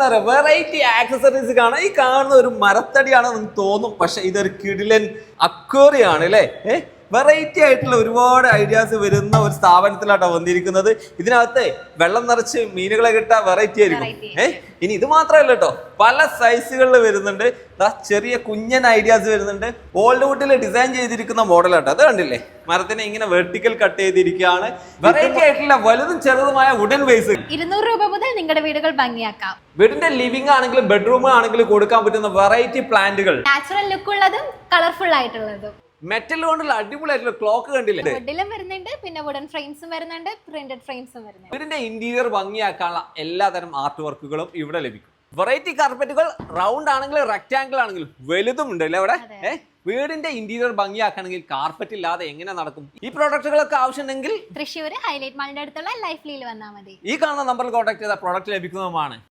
എന്താ പറയുക variety accessories കാണാം. ഈ കാണുന്ന ഒരു മരത്തടിയാണ് നിങ്ങൾക്ക് തോന്നും. പക്ഷെ ഇതൊരു കിടിലൻ അക്വേറിയാണ് അല്ലേ ഏഹ് വെറൈറ്റി ആയിട്ടുള്ള ഒരുപാട് ഐഡിയാസ് വരുന്ന ഒരു സ്ഥാപനത്തിലാട്ടോ വന്നിരിക്കുന്നത്. ഇതിനകത്ത് വെള്ളം നിറച്ച് മീനുകളെ കിട്ടാൻ വെറൈറ്റി ആയിരിക്കും. Variety. ഏഹ് ഇനി ഇത് മാത്രമല്ല കേട്ടോ പല സൈസുകളിൽ വരുന്നുണ്ട്. ദാ ചെറിയ കുഞ്ഞൻ ഐഡിയാസ് വരുന്നുണ്ട്. ഓൾഡ് വുഡിൽ ഡിസൈൻ ചെയ്തിരിക്കുന്ന മോഡലാട്ടോ അത് കണ്ടില്ലേ? മരത്തിനെ ഇങ്ങനെ വെർട്ടിക്കൽ കട്ട് ചെയ്തിരിക്കുകയാണ്. വെറൈറ്റി ആയിട്ടുള്ള വലുതും ചെറുതുമായ വുഡൻ വേസ് ഇരുന്നൂറ് രൂപ മുതൽ നിങ്ങളുടെ വീടുകൾ ഭംഗിയാക്കാം. വീടിന്റെ ലിവിംഗ് ആണെങ്കിലും ബെഡ്റൂം ആണെങ്കിലും കൊടുക്കാൻ പറ്റുന്ന വെറൈറ്റി പ്ലാന്റുകൾ നാച്ചുറൽ ലുക്ക് ഉള്ളതും കളർഫുൾ ആയിട്ടുള്ളതും. മെറ്റൽ കൊണ്ടുള്ള അടിപൊളിയായിട്ടുള്ള ക്ലോക്ക് കണ്ടില്ലേ? വുഡിലും വരുന്നുണ്ട് പിന്നെ വുഡൻ ഫ്രെയിംസും വരുന്നുണ്ട് പ്രിന്റഡ് ഫ്രെയിംസും വരുന്നുണ്ട്. വീടിന്റെ ഇന്റീരിയർ ഭംഗിയാക്കാനുള്ള എല്ലാതരം ആർട്ട് വർക്കുകളും ഇവിടെ ലഭിക്കും. വെറൈറ്റി കാർപ്പറ്റുകൾ റൗണ്ട് ആണെങ്കിലും റെക്ടാങ്കിൾ ആണെങ്കിലും വലുതും ഉണ്ട് അല്ലേ അവിടെ വീടിന്റെ ഇന്റീരിയർ ഭംഗിയാക്കണമെങ്കിൽ കാർപ്പറ്റ് ഇല്ലാതെ എങ്ങനെ നടക്കും? ഈ പ്രോഡക്റ്റുകളൊക്കെ ആവശ്യമുണ്ടെങ്കിൽ തൃശ്ശൂർ ഹൈലൈറ്റ് മാളിന്റെ അടുത്തുള്ള ലൈഫ് ലീൽ വന്നാൽ മതി. ഈ കാണുന്ന നമ്പറിൽ കോൺടാക്ട് ചെയ്ത പ്രോഡക്റ്റ് ലഭിക്കുന്നതുമാണ്.